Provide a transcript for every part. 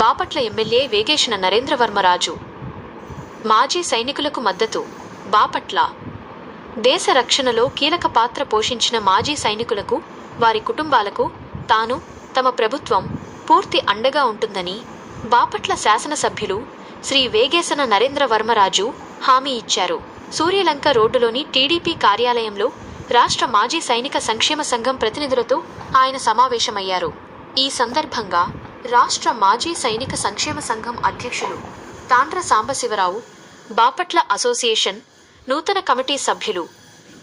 Bapatla MLA Vegesana నరేంద్రవర్మరాజు. మాజీ సైనికులకు మద్దతు బాపట్ల. దేశ రక్షణలో కీలక పాత్ర పోషించిన మాజీ సైనికులకు వారి కుటుంబాలకు తాను తమ ప్రభుత్వం పూర్తి అండగా ఉంటుందని బాపట్ల శాసనసభ్యులు శ్రీ వేగేశన నరేంద్రవర్మరాజు హామీ ఇచ్చారు. సూర్యలంక రోడ్డులోని టీడీపీ కార్యాలయంలో రాష్ట్ర మాజీ సైనిక సంక్షేమ సంఘం ప్రతినిధులతో ఆయన సమావేశమయ్యారు. ఈ సందర్భంగా రాష్ట్ర మాజీ సైనిక సంక్షేమ సంఘం అధ్యక్షులు తాండ్ర సాంబశివరావు బాపట్ల అసోసియేషన్ నూతన కమిటీ సభ్యులు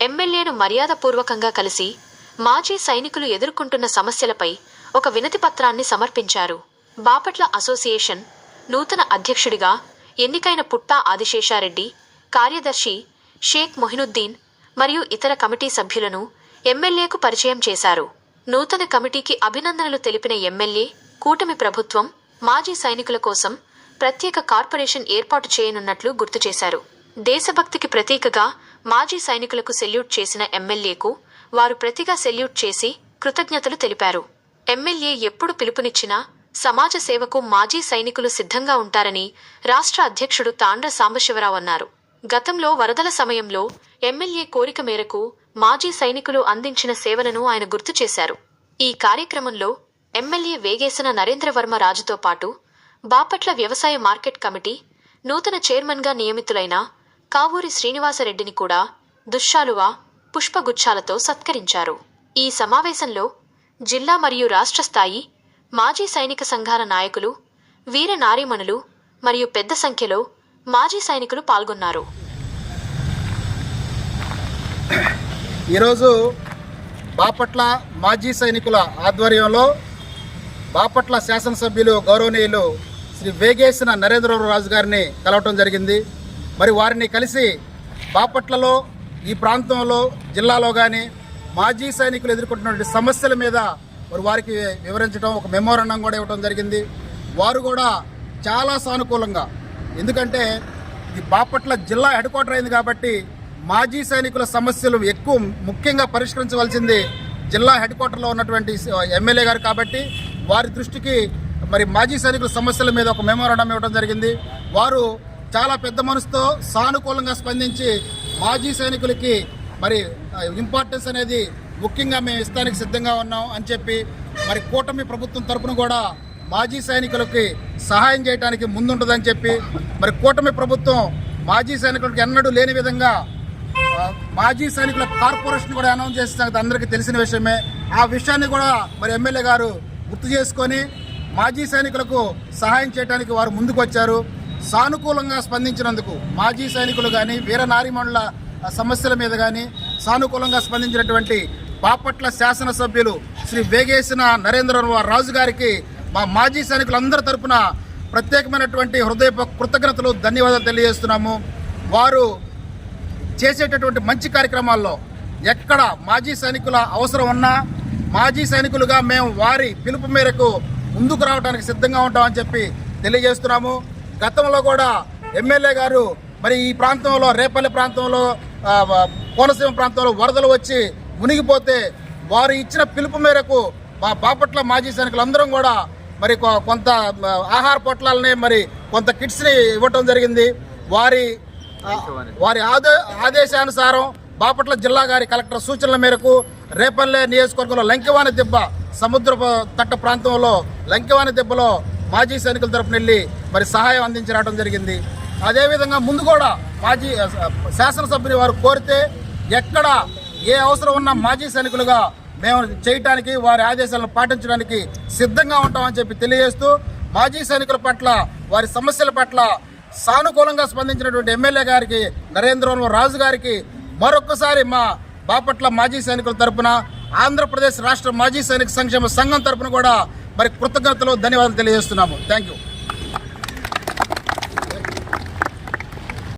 ఎమ్మెల్యేను మర్యాదపూర్వకంగా కలిసి మాజీ సైనికులు ఎదుర్కొంటున్న సమస్యలపై ఒక వినతి పత్రాన్ని సమర్పించారు. బాపట్ల అసోసియేషన్ నూతన అధ్యక్షుడిగా ఎన్నికైన పుట్టా ఆదిశేషారెడ్డి కార్యదర్శి షేక్ మొహినుద్దీన్ మరియు ఇతర కమిటీ సభ్యులను ఎమ్మెల్యేకు పరిచయం చేశారు. నూతన కమిటీకి అభినందనలు తెలిపిన ఎమ్మెల్యే కూటమి ప్రభుత్వం మాజీ సైనికుల కోసం ప్రత్యేక కార్పొరేషన్ ఏర్పాటు చేయనున్నట్లు గుర్తు చేశారు. దేశభక్తికి ప్రతీకగా మాజీ సైనికులకు సెల్యూట్ చేసిన ఎమ్మెల్యేకు వారు ప్రతిగా సెల్యూట్ చేసి కృతజ్ఞతలు తెలిపారు. ఎమ్మెల్యే ఎప్పుడు పిలుపునిచ్చినా సమాజ సేవకు మాజీ సైనికులు సిద్ధంగా ఉంటారని రాష్ట్ర అధ్యక్షుడు తాండ్ర సాంబశివరావు అన్నారు. గతంలో వరదల సమయంలో ఎమ్మెల్యే కోరిక మేరకు మాజీ సైనికులు అందించిన సేవలను ఆయన గుర్తు చేశారు. ఈ కార్యక్రమంలో ఎమ్మెల్యే వేగేసిన నరేంద్రవర్మ రాజుతో పాటు బాపట్ల వ్యవసాయ మార్కెట్ కమిటీ నూతన చైర్మన్గా నియమితులైన కావూరి శ్రీనివాసరెడ్డిని కూడా దుశ్శాలువా పుష్పగుచ్చాలతో సత్కరించారు. ఈ సమావేశంలో జిల్లా మరియు రాష్ట్ర స్థాయి మాజీ సైనిక సంఘాల నాయకులు వీర నారీమణులు మరియు పెద్ద సంఖ్యలో మాజీ సైనికులు పాల్గొన్నారు. ఈరోజు బాపట్ల మాజీ సైనికుల ఆధ్వర్యంలో బాపట్ల శాసనసభ్యులు గౌరవనీయులు శ్రీ వేగేసిన నరేంద్రరావు రాజు గారిని కలవటం జరిగింది. మరి వారిని కలిసి బాపట్లలో ఈ ప్రాంతంలో జిల్లాలో కానీ మాజీ సైనికులు ఎదుర్కొంటున్నటువంటి సమస్యల మీద మరి వారికి వివరించడం ఒక మెమోరాండం కూడా ఇవ్వడం జరిగింది. వారు కూడా చాలా సానుకూలంగా ఎందుకంటే ఇది బాపట్ల జిల్లా హెడ్ క్వార్టర్ అయింది కాబట్టి మాజీ సైనికుల సమస్యలు ఎక్కువ ముఖ్యంగా పరిష్కరించవలసింది జిల్లా హెడ్ క్వార్టర్లో ఉన్నటువంటి ఎమ్మెల్యే గారు కాబట్టి వారి దృష్టికి మరి మాజీ సైనికుల సమస్యల మీద ఒక మెమోరాండం ఇవ్వడం జరిగింది. వారు చాలా పెద్ద మనసుతో సానుకూలంగా స్పందించి మాజీ సైనికులకి మరి ఇంపార్టెన్స్ అనేది ముఖ్యంగా మేము ఇస్తానికి సిద్ధంగా ఉన్నాం అని చెప్పి మరి కూటమి ప్రభుత్వం తరపున కూడా మాజీ సైనికులకి సహాయం చేయడానికి ముందుంటుందని చెప్పి మరి కూటమి ప్రభుత్వం మాజీ సైనికులకు ఎన్నడూ లేని విధంగా మాజీ సైనికుల కార్పొరేషన్ కూడా అనౌన్స్ చేసిన అందరికీ తెలిసిన విషయమే. ఆ విషయాన్ని కూడా మరి ఎమ్మెల్యే గారు గుర్తు చేసుకొని మాజీ సైనికులకు సహాయం చేయడానికి వారు ముందుకు వచ్చారు సానుకూలంగా స్పందించినందుకు మాజీ సైనికులు కానీ వీర నారిమణుల సమస్యల మీద కానీ సానుకూలంగా స్పందించినటువంటి బాపట్ల శాసనసభ్యులు శ్రీ వేగేసిన నరేంద్ర రాజు గారికి మా మాజీ సైనికులందరి తరపున ప్రత్యేకమైనటువంటి హృదయ కృతజ్ఞతలు ధన్యవాదాలు తెలియజేస్తున్నాము. వారు చేసేటటువంటి మంచి కార్యక్రమాల్లో ఎక్కడ మాజీ సైనికుల అవసరం ఉన్నా మాజీ సైనికులుగా మేము వారి పిలుపు మేరకు ముందుకు రావడానికి సిద్ధంగా ఉంటామని చెప్పి తెలియజేస్తున్నాము. గతంలో కూడా ఎమ్మెల్యే గారు మరి ఈ ప్రాంతంలో రేపల్లి ప్రాంతంలో కోనసీమ ప్రాంతంలో వరదలు వచ్చి మునిగిపోతే వారు ఇచ్చిన పిలుపు మేరకు మా బాపట్ల మాజీ సైనికులందరం కూడా మరి కొ- కొంత ఆహార పొట్లాలని మరి కొంత కిట్స్ని ఇవ్వటం జరిగింది. వారి వారి ఆదే ఆదేశానుసారం బాపట్ల జిల్లా గారి కలెక్టర్ సూచనల మేరకు రేపల్లె నియోజకవర్గంలో లంకివాణి దెబ్బ సముద్ర తట్ట ప్రాంతంలో లంకెవాణి దెబ్బలో మాజీ సైనికుల తరపున వెళ్ళి మరి సహాయం అందించి రావడం జరిగింది. అదేవిధంగా ముందు కూడా మాజీ శాసనసభ్యుని వారు కోరితే ఎక్కడ ఏ అవసరం ఉన్నా మాజీ సైనికులుగా మేము చేయటానికి వారి ఆదేశాలను పాటించడానికి సిద్ధంగా ఉంటామని చెప్పి తెలియజేస్తూ మాజీ సైనికుల పట్ల వారి సమస్యల పట్ల సానుకూలంగా స్పందించినటువంటి ఎమ్మెల్యే గారికి నరేంద్రవరం రాజు గారికి మరొక్కసారి మా బాపట్ల మాజీ సైనికుల తరపున ఆంధ్రప్రదేశ్ రాష్ట్ర మాజీ సైనిక సంక్షేమ సంఘం తరపున కూడా మరి కృతజ్ఞతలు ధన్యవాదాలు తెలియజేస్తున్నాము. Thank you